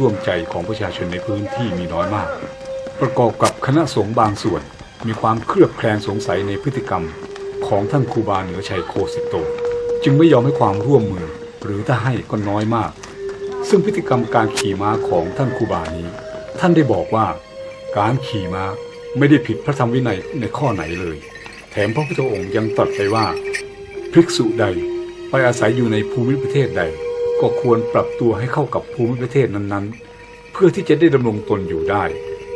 ร่วมใจของประชาชนในพื้นที่มีน้อยมาก ประกอบกับคณะสงฆ์บางส่วน มีความเครือบแคลงสงสัยในพฤติกรรม ของท่านครูบาเหนือชัยโคสิโต จึงไม่ยอมให้ความร่วมมือ หรือถ้าให้ก็น้อยมาก ซึ่งพฤติกรรมการขี่ม้าของท่านครูบานี้ ท่านได้บอกว่า การขี่ม้าไม่ได้ผิดพระธรรมวินัยในข้อไหนเลย แถมพระพุทธองค์ยังตรัสไปว่าภิกษุใดไปอาศัยอยู่ในภูมิประเทศใด ก็ควรปรับตัวให้เข้ากับภูมิประเทศนั้นๆ เพื่อที่จะได้ดำรงตนอยู่ได้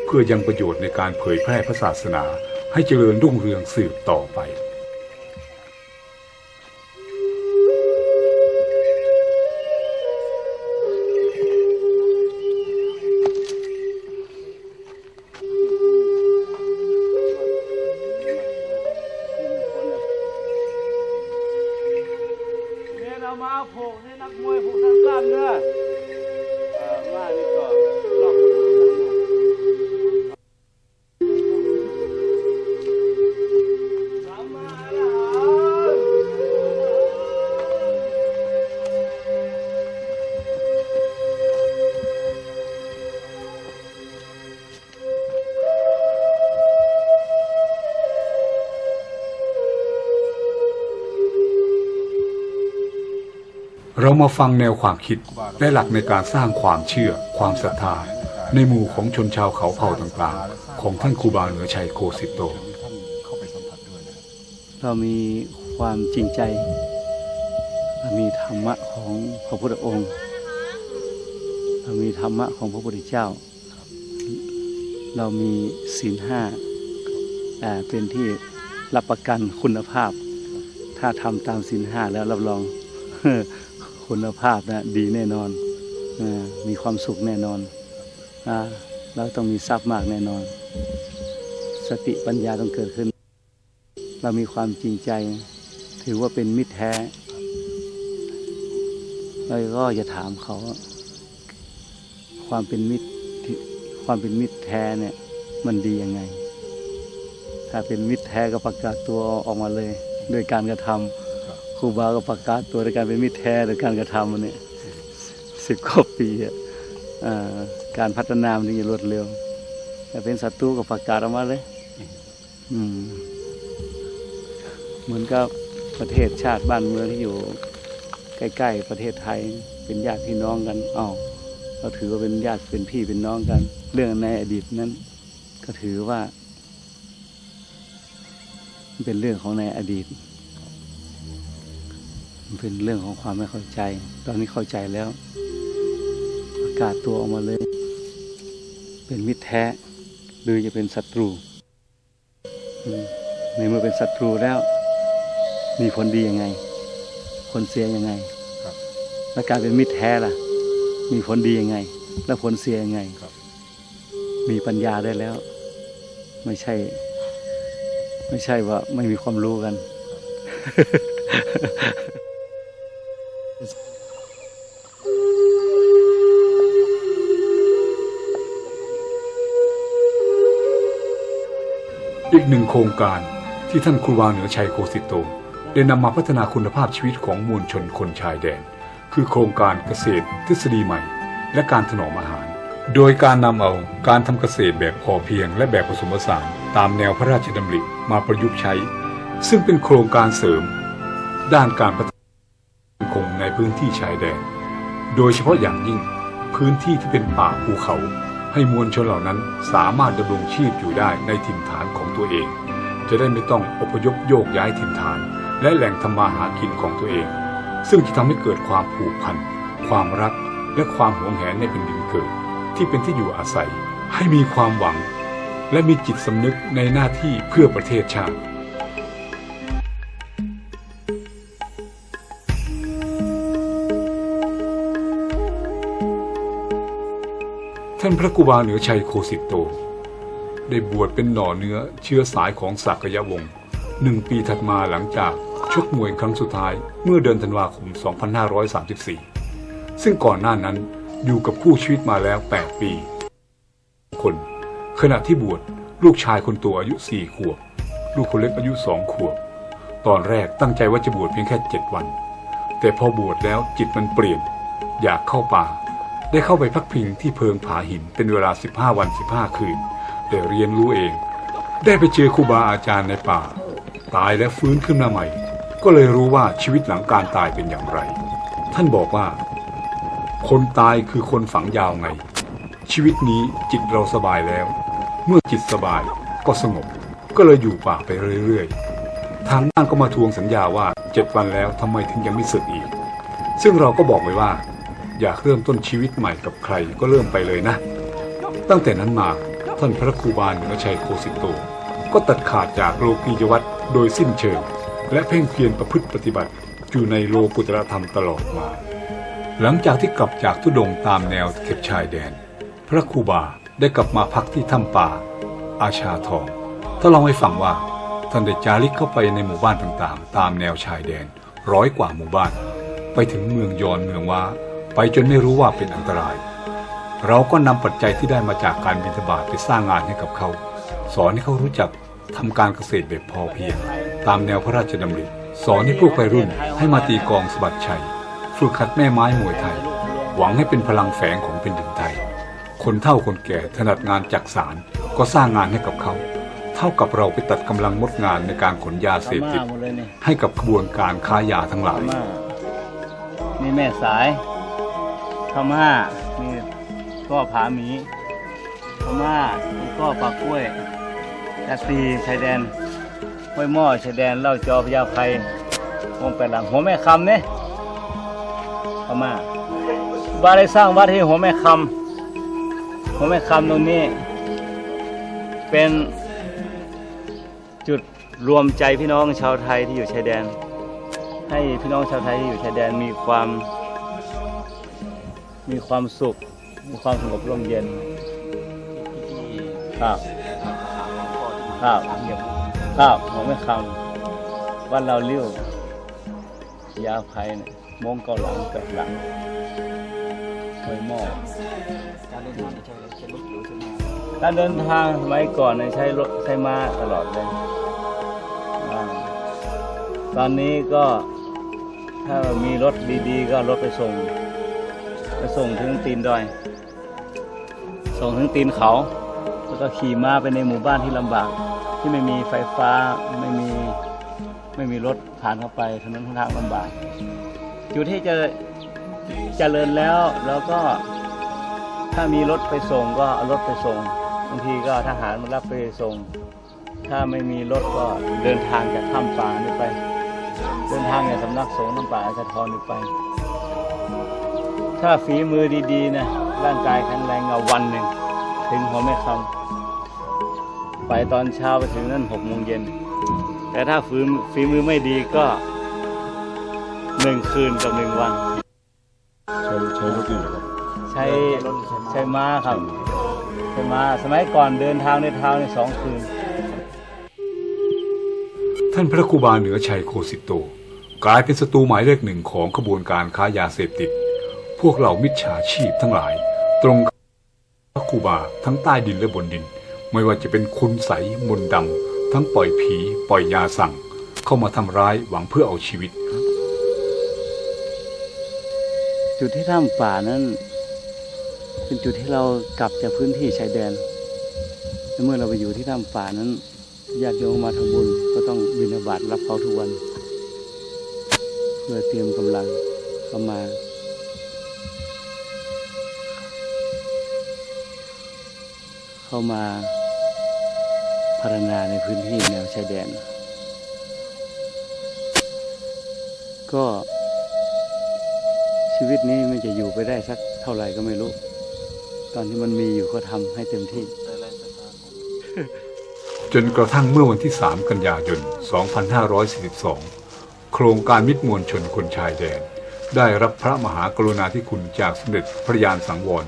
เพื่อยังประโยชน์ในการเผยแพร่พระศาสนา ให้เจริญรุ่งเรืองสืบต่อไป มาเอาผูกนี่นักมวยผูกทางกล้ามเนื้อเอ่อว่านี่ เรามาฟังแนวความคิดและหลักในการสร้างความเชื่อ ความศรัทธา ในหมู่ของชนชาวเขาเผ่าต่างๆ ของท่านครูบาเหนือชัยโคสิโต เรามีความจริงใจเรามีธรรมะของพระพุทธองค์ เรามีธรรมะของพระพุทธเจ้า เรามีศีลห้าอ่าเป็นที่รับประกันคุณภาพ ถ้าทำตามศีลห้าแล้วรับรอง คุณภาพนะดีแน่นอนอมีความสุขแน่นอนอเราต้องมีทรัพย์มากแน่นอน สติปัญญาต้องเกิดขึ้น เรามีความจริงใจ ถือว่าเป็นมิตรแท้เราก็จะถามเขาความเป็นมิตรความเป็นมิตรแท้เนี่ยมันดียังไง ถ้าเป็นมิตรแท้ก็ประกาศตัวออกมาเลย โดยการกระทำค รูบาก็ประกาศตัวโดยการเป็นมิตรแท้โดยการกระทำมันเนี่ยสิบกว่าปีอะอ่าการพัฒนามันถึงจะรวดเร็วแต่เป็นศัตรูก็ประกาศออกมาเลยอืมเหมือนกับประเทศชาติบ้านเมืองที่อยู่ใกล้ ๆ ประเทศไทยเป็นญาติพี่น้องกันอ้าวเราถือว่าเป็นญาติเป็นพี่เป็นน้องกัน เรื่องในอดีตนั้น ก็ถือว่า เป็นเรื่องของในอดีต เป็นเรื่องของความไม่เข้าใจ ตอนนี้เข้าใจแล้ว ประกาศตัวออกมาเลย เป็นมิตรแท้ หรือจะเป็นศัตรูในเมื่อเป็นศัตรูแล้ว มีผลดียังไงผลเสียยังไงครับและการเป็นมิตรแท้ล่ะ มีผลดียังไง และผลเสียยังไงครับมีปัญญาได้แล้ว ไม่ใช่ ไม่ใช่ว่าไม่มีความรู้กัน อีกหนึ่งโครงการที่ท่านครูบาเหนือชัยโคสิโต ได้นำมาพัฒนาคุณภาพชีวิตของมวลชนคนชายแดน คือโครงการเกษตรทฤษฎีใหม่ และการถนอมอาหาร โดยการนำเอาการทำเกษตรแบบพอเพียง และแบบผสมผสานตามแนวพระราชดำริมาประยุกต์ใช้ ซึ่งเป็นโครงการเสริม ด้านการพัฒนาสังในพื้นที่ชายแดน โดยเฉพาะอย่างยิ่งพื้นที่ที่เป็นป่าภูเขา ให้มวลชนเหล่านั้นสามารถดำรงชีพอยู่ได้ในถิ่นฐานของตัวเอง จะได้ไม่ต้องอพยพโยกย้ายถิ่นฐาน และแหล่งทำมาหากินของตัวเอง ซึ่งจะทำให้เกิดความผูกพัน ความรัก และความหวงแหนในแผ่นดินเกิด ที่เป็นที่อยู่อาศัย ให้มีความหวัง และมีจิตสำนึกในหน้าที่เพื่อประเทศชาติ ท่านพระกุบาเหนือชัยโคสิโต ได้บวชเป็นหน่อเนื้อเชื้อสายของสักยวงศ์หนึ่งปีถัดมาหลังจากชกมวยครั้งสุดท้ายเมื่อเดือนธันวาคม 2534 ซึ่งก่อนหน้านั้นอยู่กับคู่ชีวิตมาแล้ว 8 ปี คน ขณะที่บวชลูกชายคนโตอายุ 4 ขวบ ลูกคนเล็กอายุ 2 ขวบ ตอนแรกตั้งใจว่าจะบวชเพียงแค่ 7 วัน แต่พอบวชแล้วจิตมันเปลี่ยน อยากเข้าป่า ได้เข้าไปพักพิงที่เพิงผาหินเป็นเวลา 15 วัน 15 คืนได้เรียนรู้เอง ได้ไปเจอครูบาอาจารย์ในป่า ตายและฟื้นขึ้นมาใหม่ ก็เลยรู้ว่าชีวิตหลังการตายเป็นอย่างไร ท่านบอกว่า คนตายคือคนฝังยาวไง ชีวิตนี้จิตเราสบายแล้ว เมื่อจิตสบายก็สงบ ก็เลยอยู่ป่าไปเรื่อยๆ ทางบ้านก็มาทวงสัญญาว่าเจ็ดวันแล้วทำไมถึงยังไม่สึกอีก ซึ่งเราก็บอกไว้ว่า อยากเริ่มต้นชีวิตใหม่กับใครก็เริ่มไปเลยนะ ตั้งแต่นั้นมาท่านพระครูบาเหนือชัยโคสิโต ก็ตัดขาดจากโลกียวัตรโดยสิ้นเชิง และเพ่งเพียรประพฤติปฏิบัติอยู่ในโลกุตรธรรมตลอดมา หลังจากที่กลับจากทุดงตามแนวเข็บชายแดน พระครูบาได้กลับมาพักที่ถ้ำป่า อาชาทองถ้าลองให้ฟังว่าท่านได้จาริกเข้าไปในหมู่บ้านต่างๆ ตามแนวชายแดนร้อยกว่าหมู่บ้าน ไปถึงเมืองยอนเมืองว้า ไปจนไม่รู้ว่าเป็นอันตราย เราก็นำปัจจัยที่ได้มาจากการบิณฑบาตไปสร้างงานให้กับเขา สอนให้เขารู้จักทำการเกษตรแบบพอเพียง ตามแนวพระราชดำริสอนให้พวกวัยรุ่นให้มาตีกองสะบัดชัย ฝึกขัดแม่ไม้มวยไทย หวังให้เป็นพลังแฝงของเป็นดินไทย คนเฒ่าคนแก่ถนัดงานจักสารก็สร้างงานให้กับเขา เท่ากับเราไปตัดกำลังมดงานในการขนยาเสพติดให้กับขบวนการค้ายาทั้งหลายพม่ามีแม่สาย พม่ามีก็ผาหมีพม่ามีก็ปากกล้วยยาตีชายแดนห้วยหม้อชายแดนเล่าจอพญาไพวงแปดหลังหัวแม่คำเนี่ยพม่าบ้านได้สร้างวัดที่หัวแม่คำหัวแม่คำตรงนี้ เป็นจุดรวมใจพี่น้องชาวไทยที่อยู่ชายแดน ให้พี่น้องชาวไทยที่อยู่ชายแดนมีความ มีความสุข มีความสงบร่มเย็น ครับ ครับครับผมไม่คำวันเราเลี้ยวยาภัยเนี่ยมงเกาหลังกับหลังเคยหม้อการเดินทางใช้รถหรือใช้มาการเดินทางสมัยก่อนเนี่ยใช้รถใช้ม้าตลอดเลยอตอนนี้ก็ถ้ามีรถดีๆ ก็รถไปส่ง ไปส่งถึงตีนดอย ส่งถึงตีนเขา แล้วก็ขี่ม้าไปในหมู่บ้านที่ลำบาก ที่ไม่มีไฟฟ้าไม่มีไม่มีรถผ่านเข้าไปถนนทางลำบากจุดที่จะเจริญแล้วแล้วก็ถ้ามีรถไปส่งก็เอารถไปส่งบางทีก็ทหารมารับไปส่ง ถ้าไม่มีรถก็เดินทางจากถ้ำป่านี่ไป เดินทางจากสำนักสงฆ์น้ำป่าอาชาทรนี่ไป ถ้าฝีมือดีๆนะร่างกายแข็งแรงเอาวันหนึ่ง ถึงหัวแม่คำไปตอนเช้าไปถึงนั่นหกโมงเย็น แต่ถ้าฝีมือฝีมือไม่ดีก็หนึ่งคืนกับหนึ่งวัน ใช้ใช้รถดีครับใช้ใช้ม้าครับใช้ม้าสมัยก่อนเดินทางด้วยเท้าในสองคืน ท่านพระครูบาเหนือชัยโคสิโต กลายเป็นศัตรูหมายเลขหนึ่งของขบวนการค้ายาเสพติด พวกเรามิจฉาชีพทั้งหลาย ตรงพระครูบาทั้งใต้ดินและบนดิน ไม่ว่าจะเป็นคุณใสมนต์ดำทั้งปล่อยผีปล่อยยาสั่ง เข้ามาทำร้ายหวังเพื่อเอาชีวิต จุดที่ถ้ำป่านั้น เป็นจุดที่เรากลับจากพื้นที่ชายแดนและเมื่อเราไปอยู่ที่ถ้ำป่านั้นญาติโยมมาทำบุญก็ต้องบิณฑบาตรับเขาทุกวัน เพื่อเตรียมกำลังเข้ามา เข้ามาพัฒนาในพื้นที่แนวชายแดน ก็ชีวิตนี้มันจะอยู่ไปได้สักเท่าไหร่ก็ไม่รู้ ตอนที่มันมีอยู่ก็ทำให้เต็มที่ จนกระทั่งเมื่อวันที่ 3 กันยายน 2542 โครงการมิตรมวลชนคนชายแดน ได้รับพระมหากรุณาธิคุณจากสมเด็จพระยานสังวร